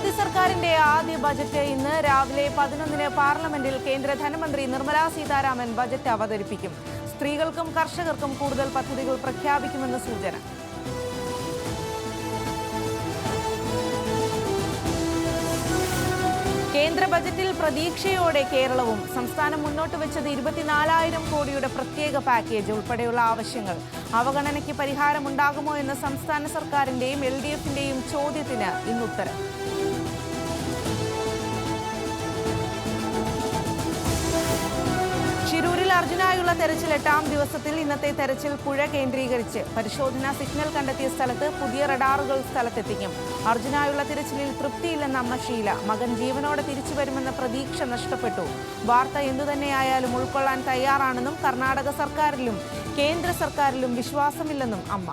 മോദി സർക്കാരിന്റെ ആദ്യ ബജറ്റ് ഇന്ന് രാവിലെ പതിനൊന്നിന് പാർലമെന്റിൽ കേന്ദ്ര ധനമന്ത്രി നിർമ്മലാ സീതാരാമൻ ബജറ്റ് അവതരിപ്പിക്കും. സ്ത്രീകൾക്കും കർഷകർക്കും കൂടുതൽ പദ്ധതികൾ പ്രഖ്യാപിക്കുമെന്ന് സൂചന. കേന്ദ്ര ബജറ്റിൽ പ്രതീക്ഷയോടെ കേരളവും സംസ്ഥാനം മുന്നോട്ട് വെച്ചത് ഇരുപത്തിനാലായിരം കോടിയുടെ പ്രത്യേക പാക്കേജ് ഉൾപ്പെടെയുള്ള ആവശ്യങ്ങൾ. അവഗണനയ്ക്ക് പരിഹാരമുണ്ടാകുമോ എന്ന സംസ്ഥാന സർക്കാരിന്റെയും എൽ ഡി എഫിന്റെയും ചോദ്യത്തിന് ഇന്നുത്തരം. അർജുനായുള്ള തെരച്ചിൽ എട്ടാം ദിവസത്തിൽ ഇന്നത്തെ തെരച്ചിൽ പുഴ കേന്ദ്രീകരിച്ച്. പരിശോധന സിഗ്നൽ കണ്ടെത്തിയ സ്ഥലത്ത് പുതിയ റഡാറുകൾ സ്ഥലത്തെത്തിക്കും. അർജുനായുള്ള തിരച്ചിലിൽ തൃപ്തിയില്ലെന്ന അമ്മ ഷീല. മകൻ ജീവനോടെ തിരിച്ചു വരുമെന്ന പ്രതീക്ഷ നഷ്ടപ്പെട്ടു. വാർത്ത എന്തുതന്നെയായാലും ഉൾക്കൊള്ളാൻ തയ്യാറാണെന്നും കർണാടക സർക്കാരിലും കേന്ദ്ര സർക്കാരിലും വിശ്വാസമില്ലെന്നും അമ്മ.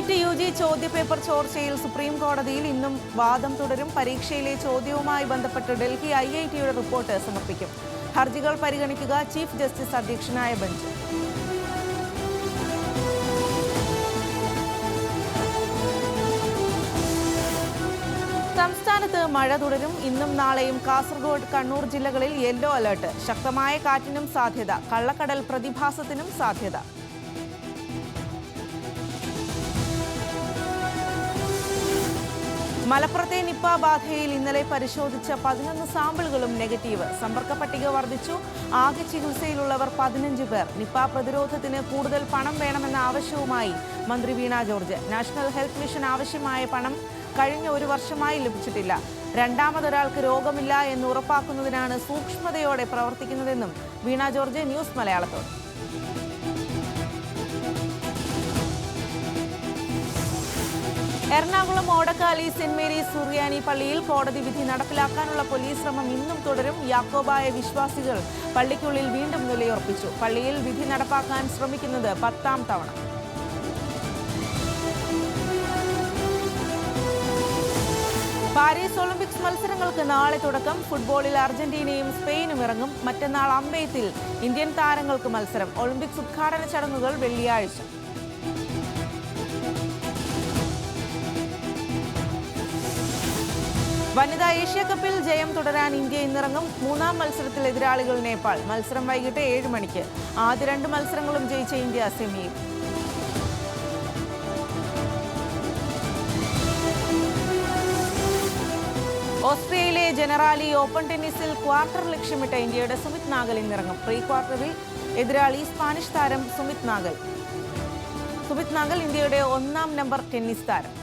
നീറ്റ് യു ജി ചോദ്യപേപ്പർ ചോർച്ചയിൽ സുപ്രീം കോടതിയിൽ ഇന്നും വാദം തുടരും. പരീക്ഷയിലെ ചോദ്യവുമായി ബന്ധപ്പെട്ട് ഡൽഹി ഐ ഐ ടിയുടെ റിപ്പോർട്ട് സമർപ്പിക്കും. ഹർജികൾ പരിഗണിക്കുക ചീഫ് ജസ്റ്റിസ് അധ്യക്ഷനായ ബെഞ്ച്. സംസ്ഥാനത്ത് മഴ തുടരും. ഇന്നും നാളെയും കാസർഗോഡ് കണ്ണൂർ ജില്ലകളിൽ യെല്ലോ അലർട്ട്. ശക്തമായ കാറ്റിനും സാധ്യത. കള്ളക്കടൽ പ്രതിഭാസത്തിനും സാധ്യത. മലപ്പുറത്തെ നിപ്പ ബാധയിൽ ഇന്നലെ പരിശോധിച്ച പതിനൊന്ന് സാമ്പിളുകളും നെഗറ്റീവ്. സമ്പർക്ക പട്ടിക വർദ്ധിച്ചു. ആകെ ചികിത്സയിലുള്ളവർ പതിനഞ്ച് പേർ. നിപ്പ പ്രതിരോധത്തിന് കൂടുതൽ പണം വേണമെന്ന ആവശ്യവുമായി മന്ത്രി Veena George. National Health Mission ആവശ്യമായ പണം കഴിഞ്ഞ ഒരു വർഷമായി ലഭിച്ചിട്ടില്ല. രണ്ടാമതൊരാൾക്ക് രോഗമില്ല എന്ന് ഉറപ്പാക്കുന്നതിനാണ് സൂക്ഷ്മതയോടെ പ്രവർത്തിക്കുന്നതെന്നും വീണ ജോർജ് ന്യൂസ് മലയാളത്തോട്. എറണാകുളം ഓടക്കാലി സെന്റ് മേരീസ് സുറിയാനി പള്ളിയിൽ കോടതി വിധി നടപ്പിലാക്കാനുള്ള പോലീസ് ശ്രമം ഇന്നും തുടരും. യാക്കോബായ വിശ്വാസികൾ പള്ളിക്കുള്ളിൽ വീണ്ടും നിലയുറപ്പിച്ചു. പള്ളിയിൽ വിധി നടപ്പാക്കാൻ ശ്രമിക്കുന്നത് പത്താം തവണ. പാരീസ് ഒളിമ്പിക്സ് മത്സരങ്ങൾക്ക് നാളെ തുടക്കം. ഫുട്ബോളിൽ അർജന്റീനയും സ്പെയിനും ഇറങ്ങും. മറ്റന്നാൾ അമ്പെയ്ത്തിൽ ഇന്ത്യൻ താരങ്ങൾക്ക് മത്സരം. ഒളിമ്പിക്സ് ഉദ്ഘാടന ചടങ്ങുകൾ വെള്ളിയാഴ്ച. വനിതാ ഏഷ്യ കപ്പിൽ ജയം തുടരാൻ ഇന്ത്യ ഇന്നിറങ്ങും. മൂന്നാം മത്സരത്തിൽ എതിരാളികൾ നേപ്പാൾ. മത്സരം വൈകിട്ട് ഏഴ് മണിക്ക്. ആദ്യ രണ്ട് മത്സരങ്ങളും ജയിച്ച ഇന്ത്യ സെമിയിൽ ഓസ്ട്രേലിയയിലെ ജനറാലി ഓപ്പൺ ടെന്നീസിൽ ക്വാർട്ടർ ലക്ഷ്യമിട്ട ഇന്ത്യയുടെ സുമിത് നാഗൽ ഇന്നിറങ്ങും. പ്രീ ക്വാർട്ടറിൽ എതിരാളി സ്പാനിഷ് താരം സുമിത് നാഗൽ. സുമിത് നാഗൽ ഇന്ത്യയുടെ ഒന്നാം നമ്പർ ടെന്നീസ് താരം.